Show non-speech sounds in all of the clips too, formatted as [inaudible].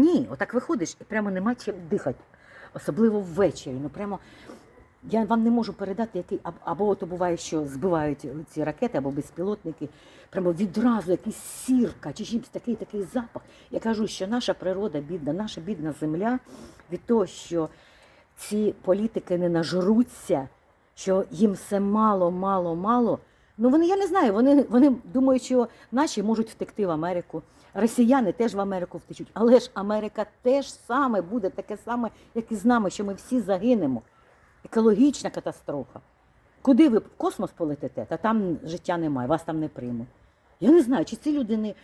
Ні, отак виходиш і прямо нема чим дихати. Особливо ввечері. Ну прямо я вам не можу передати, який або то буває, що збивають ці ракети або безпілотники. Прямо відразу якийсь сірка чи чимось такий такий запах. Я кажу, що наша природа бідна, наша бідна земля від того, що ці політики не нажруться, що їм все мало, мало, мало. Ну вони, я не знаю, вони, вони думають, що наші можуть втекти в Америку. Росіяни теж в Америку втечуть. Але ж Америка теж саме буде таке саме, як і з нами, що ми всі загинемо. Екологічна катастрофа. Куди ви в космос полетите, та там життя немає, вас там не приймуть. Я не знаю, чи ці люди.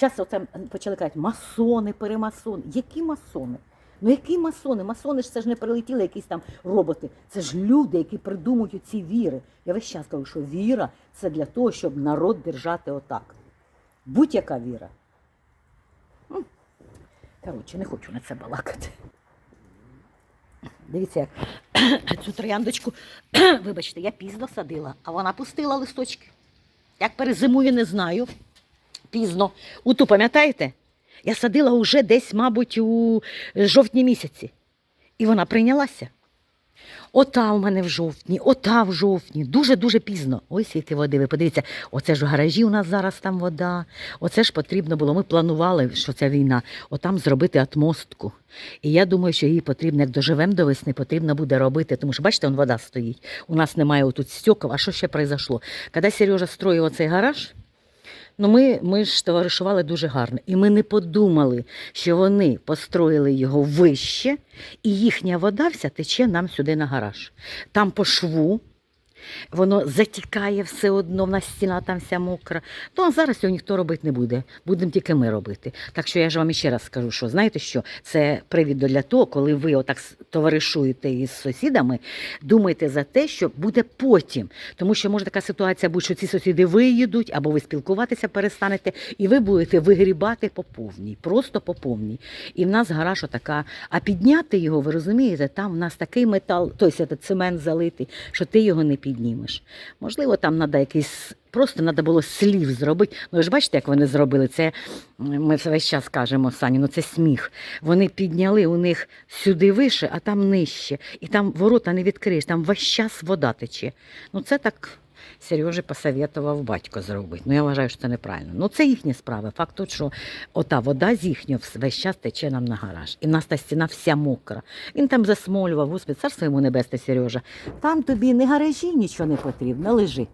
Зараз оце почали казати, масони, перемасони. Які масони? Ну які масони? Масони ж це ж не прилетіли якісь там роботи. Це ж люди, які придумують ці віри. Я весь час кажу, що віра це для того, щоб народ держати отак. Будь-яка віра. Коротше, не хочу на це балакати. Дивіться, як [clears throat] цю трояндочку, [clears throat] вибачте, я пізно садила, а вона пустила листочки. Як перезимує, не знаю. Пізно. У ту, пам'ятаєте? Я садила уже десь, мабуть, у жовтні місяці. І вона прийнялася. Ота у мене в жовтні, ота в жовтні. Дуже-дуже пізно. Ой, скільки води. Ви подивіться, оце ж в гаражі у нас зараз там вода. Оце ж потрібно було. Ми планували, що ця війна, отам зробити отмостку. І я думаю, що її потрібно, як доживемо до весни, потрібно буде робити. Тому що, бачите, он вода стоїть. У нас немає отут стекол. А що ще произошло? Коли Сережа строїв оцей гараж, Ну, ми, ми ж товаришували дуже гарно. І ми не подумали, що вони построїли його вище, і їхня вода вся тече нам сюди на гараж. Там по шву. Воно затікає все одно, в нас стіна там вся мокра. Ну, а зараз цього ніхто робити не буде. Будемо тільки ми робити. Так що я ж вам іще раз скажу, що знаєте що? Це привід для того, коли ви отак товаришуєте із сусідами, думайте за те, що буде потім. Тому що може така ситуація бути, що ці сусіди виїдуть, або ви спілкуватися перестанете, і ви будете вигрібати по повній, просто по повній. І в нас гараж отака. А підняти його, ви розумієте, там в нас такий метал, тобто цемент залитий, що ти його не піднімеш. Можливо, там треба якийсь. Просто треба було слів зробити. Ну, ви ж бачите, як вони зробили це. Ми весь час кажемо, Сані, ну це сміх. Вони підняли у них сюди вище, а там нижче. І там ворота не відкриєш, там весь час вода тече. Ну це так Сережі посоветував батько зробити. Ну я вважаю, що це неправильно. Ну це їхні справи. Факт тут, що ота вода з їхнього весь час тече нам на гараж. І в нас та стіна вся мокра. Він там засмолював, господи, царство йому небесне, Сережа. Там тобі не гаражі нічого не потрібно, лежи.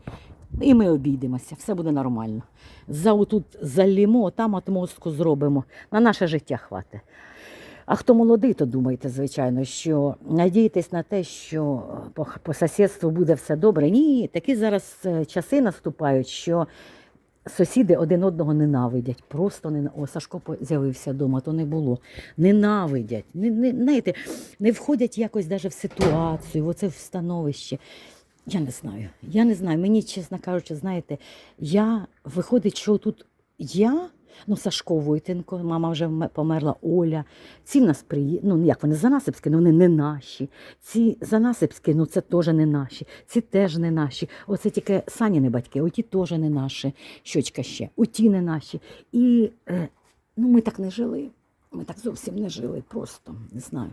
І ми обійдемося, все буде нормально. За тут залімо, там отмостку зробимо. На наше життя хватить. А хто молодий, то думайте, звичайно, що надійтесь на те, що по, по сусідству буде все добре. Ні, такі зараз е, часи наступають, що сусіди один одного ненавидять. Просто не О, Сашко з'явився вдома, то не було. Ненавидять. Не, не, знаєте, не входять якось даже в ситуацію, в оце в становище. Я не знаю. Я не знаю. Мені, чесно кажучи, знаєте, я виходить, що тут я. Ну, Сашко Войтенко, мама вже померла, Оля. Ці в нас приї... ну як вони занасипські, ну вони не наші. Ці занасипські, ну це теж не наші. Ці теж не наші. Оце тільки Саніни батьки, оті теж не наші. Щочка ще, оті не наші. І е, ну, ми так не жили. Ми так зовсім не жили, просто не знаю.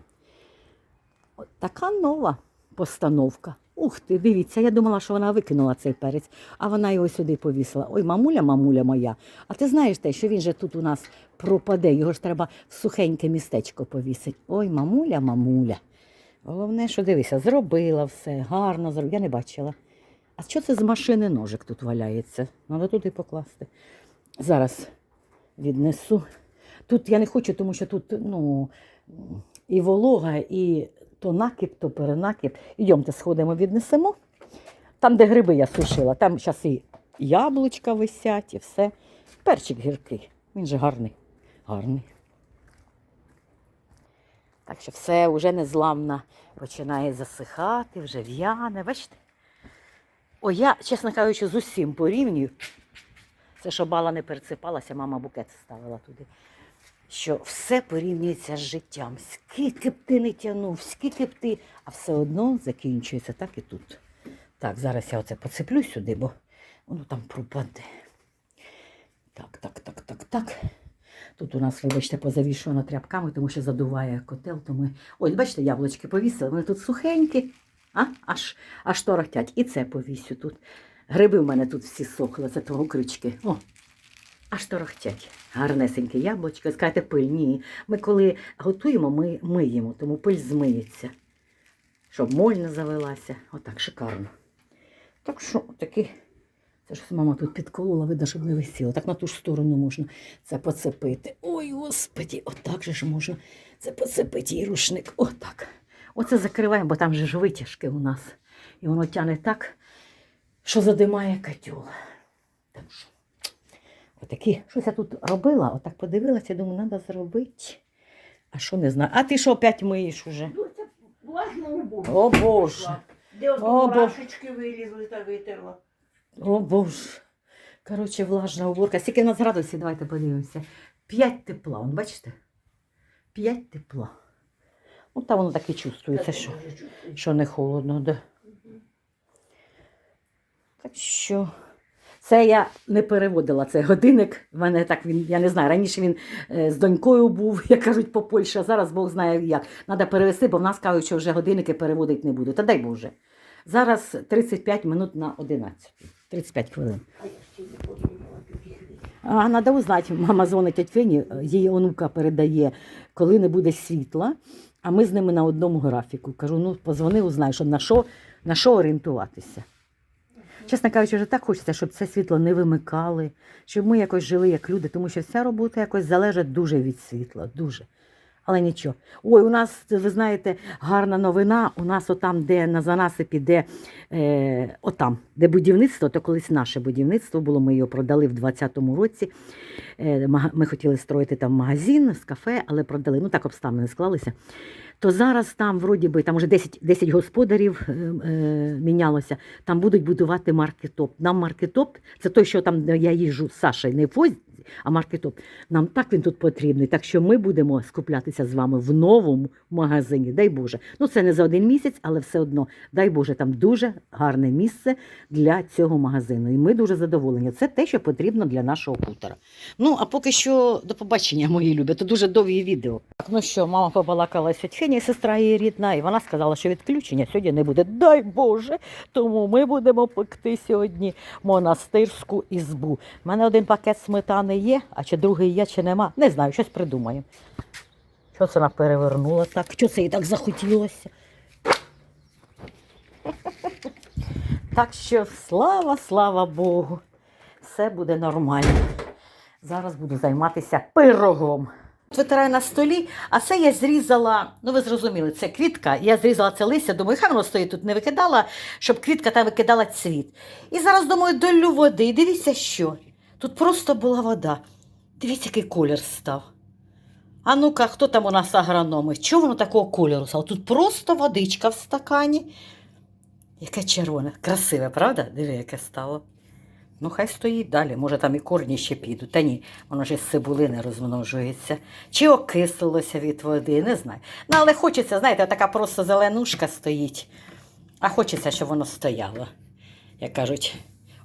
От така нова постановка. Ух ти, дивіться, я думала, що вона викинула цей перець, а вона його сюди повісила. Ой, мамуля, мамуля моя. А ти знаєш те, що він же тут у нас пропаде, його ж треба в сухеньке містечко повісити. Ой, мамуля, мамуля. Головне, що дивися, зробила все, гарно зробила. Я не бачила. А що це з машини ножик тут валяється? Треба туди покласти. Зараз віднесу. Тут я не хочу, тому що тут ну, і волога, і то накип, то перенакип. Ідемте, сходимо, віднесемо. Там, де гриби я сушила, там зараз і яблучка висять, і все. Перчик гіркий. Він же гарний. Гарний. Так що все вже незламно починає засихати, вже в'яне. Бачите? О, я, чесно кажучи, з усім порівнюю. Це що бала не пересипалася, мама букет ставила туди. Що все порівнюється з життям. Скільки б ти не тягнув, скільки б ти, а все одно закінчується так і тут. Так, зараз я оце поцеплю сюди, бо воно там пропаде. Так, так, так, так, так. Тут у нас, вибачте, позавішено тряпками, тому що задуває котел. То ми... Ось, бачите, яблучки повісили, вони тут сухенькі, а? аж, аж торохтять. І це повісю тут. Гриби в мене тут всі сохли, це того крючки. О, аж торохтять. Гарнесеньке яблучко. Скажете, пиль. Ні. Ми коли готуємо, ми миємо, тому пиль змиється. Щоб моль не завелася. Отак, шикарно. Так що, такі. Це ж мама тут підколола, видно, щоб не висіло. Так на ту ж сторону можна це поцепити. Ой, господі, отак же ж можна це поцепити і рушник. Отак. Оце закриваємо, бо там же ж витяжки у нас. І воно тяне так, що задимає котел. Так що, отакі. Щось я тут робила, отак подивилася, думаю, треба зробити. А що не знаю. А ти що опять миєш уже? Ну, це влажно уборка. О Боже. Де от О, мурашечки вилізли та витерла. О Боже. Коротше, влажна уборка. Скільки в нас градусів, давайте подивимося. П'ять тепла, вон, бачите? П'ять тепла. Ну, там воно так і чувствується, що, що не холодно, да. Так що. Це я не переводила цей годинник. В мене так він, я не знаю, раніше він е, з донькою був, [laughs] як кажуть, по Польщі, а зараз Бог знає як. Треба перевести, бо в нас кажуть, що вже годинники переводити не буду. Та дай Боже. Зараз 35 минут на 11. 35 хвилин. А треба узнати, мама дзвонить тять її онука передає, коли не буде світла, а ми з ними на одному графіку. Кажу, ну позвони, узнай, що на що, на що орієнтуватися. Чесно кажучи, вже так хочеться, щоб це світло не вимикали, щоб ми якось жили як люди, тому що вся робота якось залежить дуже від світла, дуже. Але нічого. Ой, у нас, ви знаєте, гарна новина. У нас отам, де на занасипі, де е, отам, де будівництво, то колись наше будівництво було, ми його продали в 20-му році. Е, ми хотіли строїти там магазин з кафе, але продали. Ну так обставини склалися. То зараз там, вроді би, там вже 10, 10 господарів е, е, мінялося. Там будуть будувати маркетоп. Нам маркетоп, це той, що там я їжджу з Сашею, не в А маркетоп. Нам так він тут потрібний. Так що ми будемо скуплятися з вами в новому магазині. Дай Боже. Ну це не за один місяць, але все одно, дай Боже, там дуже гарне місце для цього магазину. І ми дуже задоволені. Це те, що потрібно для нашого хутора. Ну, а поки що до побачення, мої любі. Це дуже довгі відео. Так, ну що, мама побалакала з Фені, сестра її рідна, і вона сказала, що відключення сьогодні не буде. Дай Боже! Тому ми будемо пекти сьогодні монастирську ізбу. У мене один пакет сметани є, а чи другий є, чи нема. Не знаю, щось придумаємо. Що це вона перевернула так? Що це їй так захотілося? [laughs] Так що слава, слава Богу, все буде нормально. Зараз буду займатися пирогом. Витираю на столі, а це я зрізала, ну ви зрозуміли, це квітка. Я зрізала це листя, думаю, хай воно стоїть тут не викидала, щоб квітка та викидала цвіт. І зараз думаю, долю води. І дивіться, що. Тут просто була вода. Дивіться, який колір став. А ну-ка, хто там у нас агрономи? Чого воно такого кольору стало? Тут просто водичка в стакані. Яке червоне, красиве, правда? Диви, яке стало. Ну, хай стоїть далі, може там і корні ще підуть. Та ні, воно ж із цибулини розмножується. Чи окислилося від води, не знаю. Ну, але хочеться, знаєте, така просто зеленушка стоїть. А хочеться, щоб воно стояло. Як кажуть,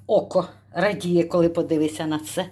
око радіє, коли подивися на це.